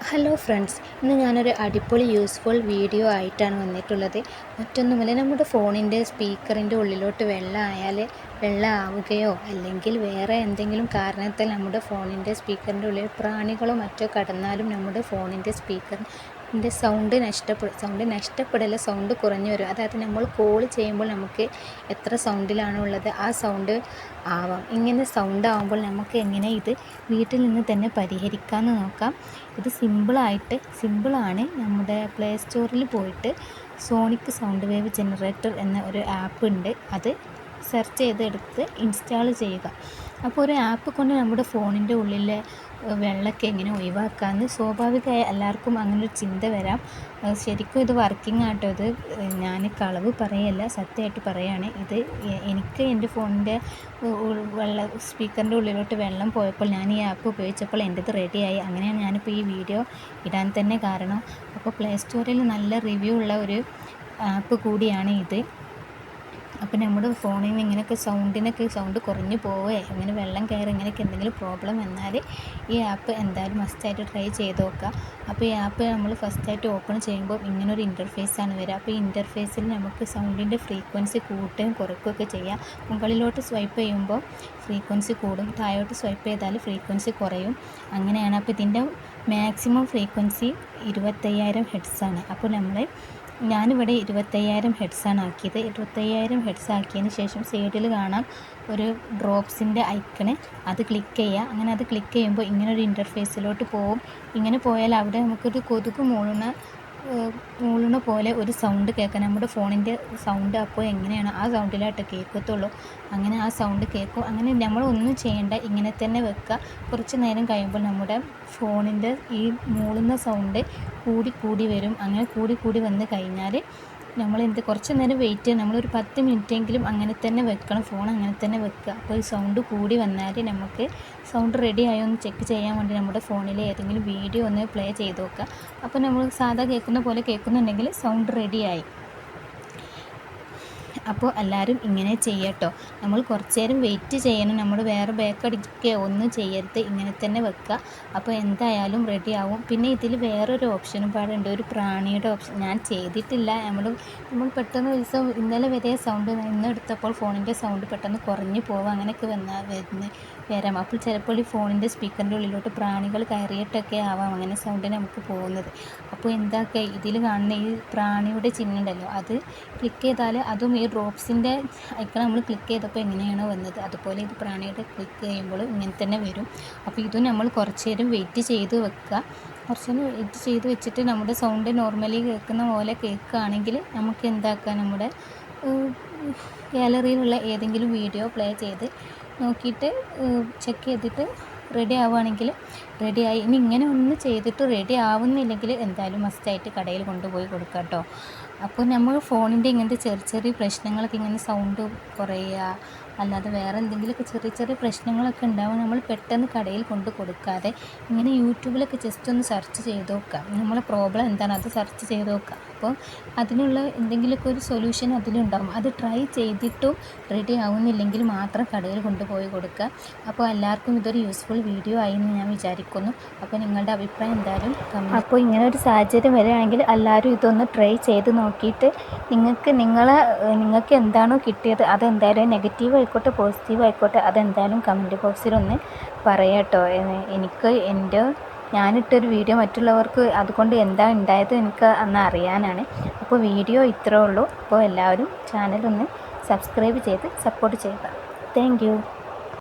Hello friends ഇന്ന് ഞാനൊരു അടിപൊളി യൂസ്ഫുൾ വീഡിയോ ആയിട്ടാണ് വന്നിട്ടുള്ളത്. മറ്റൊന്നുമല്ല നമ്മുടെ ഫോണിന്റെ സ്പീക്കറിന്റെ ഉള്ളിലോട്ട് വെള്ളം ആയാൽ വെള്ളം ആവുകയോ അല്ലെങ്കിൽ വേറെ എന്തെങ്കിലും കാരണത്താൽ നമ്മുടെ ഫോണിന്റെ സ്പീക്കറിന്റെ ഉള്ളിൽ പ്രാണികളോ മറ്റോ കടന്നാലും നമ്മുടെ ഫോണിന്റെ സ്പീക്കറിന്റെ സൗണ്ട് നഷ്ടപ്പെടും സൗണ്ട് നഷ്ടപ്പെടല സൗണ്ട് കുറഞ്ഞു വരും. അതായത് നമ്മൾ കോൾ ചെയ്യുമ്പോൾ നമുക്ക് എത്ര സൗണ്ടിലാണോ ഉള്ളത് ആ സൗണ്ട് ആവാം. ഇങ്ങനെ സൗണ്ട് ആവുമ്പോൾ നമുക്ക് എങ്ങനെ ഇത് വീട്ടിൽ നിന്ന് തന്നെ പരിഹരിക്കാമെന്ന് നോക്കാം. ഇത് സിമ്പിളായിട്ട് സിമ്പിളാണ് നമ്മുടെ പ്ലേ സ്റ്റോറിൽ പോയിട്ട് സോണിക് സൗണ്ട് വേവ് ജനറേറ്റർ എന്ന ഒരു ആപ്പ് ഉണ്ട്. അത് സെർച്ച് ചെയ്തെടുത്ത് ഇൻസ്റ്റാൾ ചെയ്യുക. അപ്പോൾ ഒരു ആപ്പ് കൊണ്ട് നമ്മുടെ ഫോണിന്റെ ഉള്ളിലെ വെള്ളമൊക്കെ എങ്ങനെ ഒഴിവാക്കാമെന്ന് സ്വാഭാവികമായി എല്ലാവർക്കും അങ്ങനെ ഒരു ചിന്ത വരാം. ശരിക്കും ഇത് വർക്കിംഗ് ആട്ടോ ഇത്. ഞാൻ കളവ് പറയല്ല സത്യമായിട്ട് പറയുകയാണ് ഇത് എനിക്ക് എന്റെ ഫോണിന്റെ വെള്ള സ്പീക്കറിന്റെ ഉള്ളിലോട്ട് വെള്ളം പോയപ്പോൾ ഞാൻ ഈ ആപ്പ് ഉപയോഗിച്ചപ്പോൾ എന്റെത് റെഡിയായി. അങ്ങനെയാണ് ഞാനിപ്പോൾ ഈ വീഡിയോ ഇടാൻ തന്നെ കാരണം. അപ്പോൾ പ്ലേ സ്റ്റോറിൽ നല്ല റിവ്യൂ ഉള്ള ഒരു ആപ്പ് കൂടിയാണ് ഇത്. അപ്പോൾ നമ്മുടെ ഫോണിൽ നിന്ന് ഇങ്ങനെയൊക്കെ സൗണ്ടിനൊക്കെ സൗണ്ട് കുറഞ്ഞു പോവേ. ഇങ്ങനെ വെള്ളം കയറി ഇങ്ങനെയൊക്കെ എന്തെങ്കിലും പ്രോബ്ലം വന്നാൽ ഈ ആപ്പ് എന്തായാലും മസ്റ്റായിട്ട് ട്രൈ ചെയ്ത് നോക്കുക. അപ്പോൾ ഈ ആപ്പ് നമ്മൾ ഫസ്റ്റായിട്ട് ഓപ്പൺ ചെയ്യുമ്പോൾ ഇങ്ങനെ ഒരു ഇന്റർഫേസാണ് വരിക. അപ്പോൾ ഈ ഇന്റർഫേസിൽ നമുക്ക് സൗണ്ടിന്റെ ഫ്രീക്വൻസി കൂട്ടുകയും കുറയ്ക്കുകയൊക്കെ ചെയ്യാം. മുകളിലോട്ട് സ്വൈപ്പ് ചെയ്യുമ്പോൾ ഫ്രീക്വൻസി കൂടും. താഴോട്ട് സ്വൈപ്പ് ചെയ്താൽ ഫ്രീക്വൻസി കുറയും. അങ്ങനെയാണ്. അപ്പോൾ ഇതിന്റെ മാക്സിമം ഫ്രീക്വൻസി ഇരുപത്തയ്യായിരം ഹെഡ്സാണ്. അപ്പോൾ നമ്മൾ ഞാനിവിടെ ഇരുപത്തയ്യായിരം ഹെഡ്സാണ് ആക്കിയത്. ഇരുപത്തയ്യായിരം ഹെഡ്സ് ആക്കിയതിന് ശേഷം സൈഡിൽ കാണാം ഒരു ഡ്രോപ്സിന്റെ ഐക്കണ്. അത് ക്ലിക്ക് ചെയ്യുക. അങ്ങനെ അത് ക്ലിക്ക് ചെയ്യുമ്പോൾ ഇങ്ങനെ ഒരു ഇന്റർഫേസിലോട്ട് പോകും ഇങ്ങനെ പോയാൽ അവിടെ നമുക്കൊരു കൊതുക് മൂളുന്ന മൂളുന്ന പോലെ ഒരു സൗണ്ട് കേൾക്കാം നമ്മുടെ ഫോണിന്റെ സൗണ്ട് അപ്പോൾ എങ്ങനെയാണ്? ആ സൗണ്ടിലായിട്ട് കേൾക്കത്തുള്ളൂ. അങ്ങനെ ആ സൗണ്ട് കേൾക്കും. അങ്ങനെ നമ്മൾ ഒന്നും ചെയ്യേണ്ട. ഇങ്ങനെ തന്നെ വെക്കുക. കുറച്ച് നേരം കഴിയുമ്പോൾ നമ്മുടെ ഫോണിന്റെ ഈ മൂളുന്ന സൗണ്ട് കൂടി കൂടി വരും. അങ്ങനെ കൂടി കൂടി വന്ന് കഴിഞ്ഞാൽ നമ്മൾ എന്ത് കുറച്ച് നേരം വെയിറ്റ് ചെയ്യണം നമ്മളൊരു പത്ത് മിനിറ്റെങ്കിലും അങ്ങനെ തന്നെ വെക്കണം. ഫോൺ അങ്ങനെ തന്നെ വെക്കുക. അപ്പോൾ ഈ സൗണ്ട് കൂടി വന്നാൽ നമുക്ക് സൗണ്ട് റെഡി ആയോ എന്ന് ചെക്ക് ചെയ്യാൻ വേണ്ടി നമ്മുടെ ഫോണിൽ ഏതെങ്കിലും വീഡിയോ ഒന്ന് പ്ലേ ചെയ്ത് നോക്കുക. അപ്പോൾ നമ്മൾ സാധാ കേൾക്കുന്ന പോലെ കേൾക്കുന്നുണ്ടെങ്കിൽ സൗണ്ട് റെഡിയായി അപ്പോൾ എല്ലാവരും ഇങ്ങനെ ചെയ്യട്ടോ. നമ്മൾ കുറച്ച് നേരം വെയിറ്റ് ചെയ്യണം. നമ്മൾ വേറെ ബേക്കടിക്കുകയോ ഒന്നും ചെയ്യരുത്. ഇങ്ങനെ തന്നെ വെക്കുക. അപ്പോൾ എന്തായാലും റെഡി ആവും. പിന്നെ ഇതിൽ വേറൊരു ഓപ്ഷനും പാടുണ്ട്. ഒരു പ്രാണിയുടെ ഓപ്ഷൻ ഞാൻ ചെയ്തിട്ടില്ല. നമ്മൾ നമ്മൾ പെട്ടെന്ന് ദിവസം ഇന്നലെ വരെ സൗണ്ട് ഇന്ന് എടുത്തപ്പോൾ ഫോണിന്റെ സൗണ്ട് പെട്ടെന്ന് കുറഞ്ഞു പോകും. അങ്ങനെയൊക്കെ വന്നാൽ വരുന്ന വരാം. അപ്പോൾ ചിലപ്പോൾ ഈ ഫോണിന്റെ സ്പീക്കറിന്റെ ഉള്ളിലോട്ട് പ്രാണികൾ കയറിയിട്ടൊക്കെ ആവാം. അങ്ങനെ സൗണ്ട് നമുക്ക് പോകുന്നത്. അപ്പോൾ എന്താക്കുക ഇതിൽ കാണുന്ന ഈ പ്രാണിയുടെ ചിഹ്നം ഉണ്ടല്ലോ. അത് ക്ലിക്ക് ചെയ്താൽ അതും ഈ ഡ്രോപ്സിന്റെ ഐക്കൺ നമ്മൾ ക്ലിക്ക് ചെയ്തപ്പോൾ എങ്ങനെയാണോ വന്നത്. അതുപോലെ ഇത് പ്രാണിയുടെ ക്ലിക്ക് ചെയ്യുമ്പോൾ ഇങ്ങനെ തന്നെ വരും. അപ്പോൾ ഇതും നമ്മൾ കുറച്ച് നേരം വെയിറ്റ് ചെയ്ത് വെക്കുക കുറച്ച് നേരം വെയിറ്റ് ചെയ്ത് വെച്ചിട്ട് നമ്മുടെ സൗണ്ട് നോർമലി കേൾക്കുന്ന പോലെ കേൾക്കുകയാണെങ്കിൽ നമുക്ക് എന്താക്കാം? നമ്മുടെ ഗാലറിയിലുള്ള ഏതെങ്കിലും വീഡിയോ പ്ലേ ചെയ്ത് നോക്കിയിട്ട് ചെക്ക് ചെയ്തിട്ട് റെഡി ആവുകയാണെങ്കിൽ റെഡിയായി. ഇനി ഇങ്ങനെ ഒന്ന് ചെയ്തിട്ട് റെഡി ആവുന്നില്ലെങ്കിൽ എന്തായാലും മസ്റ്റായിട്ട് കടയിൽ കൊണ്ടുപോയി കൊടുക്കുക കേട്ടോ അപ്പോൾ നമ്മൾ ഫോണിന്റെ ഇങ്ങനത്തെ ചെറിയ ചെറിയ പ്രശ്നങ്ങളൊക്കെ ഇങ്ങനെ സൗണ്ട് കുറയുക അല്ലാതെ വേറെ എന്തെങ്കിലുമൊക്കെ ചെറിയ ചെറിയ പ്രശ്നങ്ങളൊക്കെ ഉണ്ടാവും നമ്മൾ പെട്ടെന്ന് കടയിൽ കൊണ്ട് കൊടുക്കാതെ ഇങ്ങനെ യൂട്യൂബിലൊക്കെ ജസ്റ്റ് ഒന്ന് സെർച്ച് ചെയ്ത് നോക്കുക. നമ്മളെ പ്രോബ്ലം എന്താണ്? അത് സെർച്ച് ചെയ്ത് നോക്കുക. അപ്പോൾ അതിനുള്ള എന്തെങ്കിലുമൊക്കെ ഒരു സൊല്യൂഷൻ അതിലുണ്ടാകും അത് ട്രൈ ചെയ്തിട്ടും റെഡി ആവുന്നില്ലെങ്കിൽ മാത്രം കടയിൽ കൊണ്ടുപോയി കൊടുക്കുക. അപ്പോൾ എല്ലാവർക്കും ഇതൊരു യൂസ്ഫുൾ വീഡിയോ ആയി എന്ന് ഞാൻ വിചാരിക്കുന്നു. അപ്പോൾ നിങ്ങളുടെ അഭിപ്രായം എന്തായാലും അപ്പോൾ ഇങ്ങനെ ഒരു സാഹചര്യം വരികയാണെങ്കിൽ എല്ലാവരും ഇതൊന്ന് ട്രൈ ചെയ്ത് നോക്കിയിട്ട് നിങ്ങൾക്ക് നിങ്ങളെ നിങ്ങൾക്ക് എന്താണോ കിട്ടിയത് അതെന്തായാലും നെഗറ്റീവ് ആയിക്കോട്ടെ പോസിറ്റീവ് ആയിക്കോട്ടെ അതെന്തായാലും കമന്റ് ബോക്സിലൊന്ന് പറയാട്ടോ എനിക്ക് എന്റെ ഞാനിട്ടൊരു വീഡിയോ മറ്റുള്ളവർക്ക് അതുകൊണ്ട് എന്താ ഉണ്ടായത് എനിക്ക് അന്ന് അറിയാനാണ്. അപ്പോൾ വീഡിയോ ഇത്രേ ഉള്ളൂ. അപ്പോൾ എല്ലാവരും ചാനലൊന്ന് സബ്സ്ക്രൈബ് ചെയ്ത് സപ്പോർട്ട് ചെയ്യുക. താങ്ക്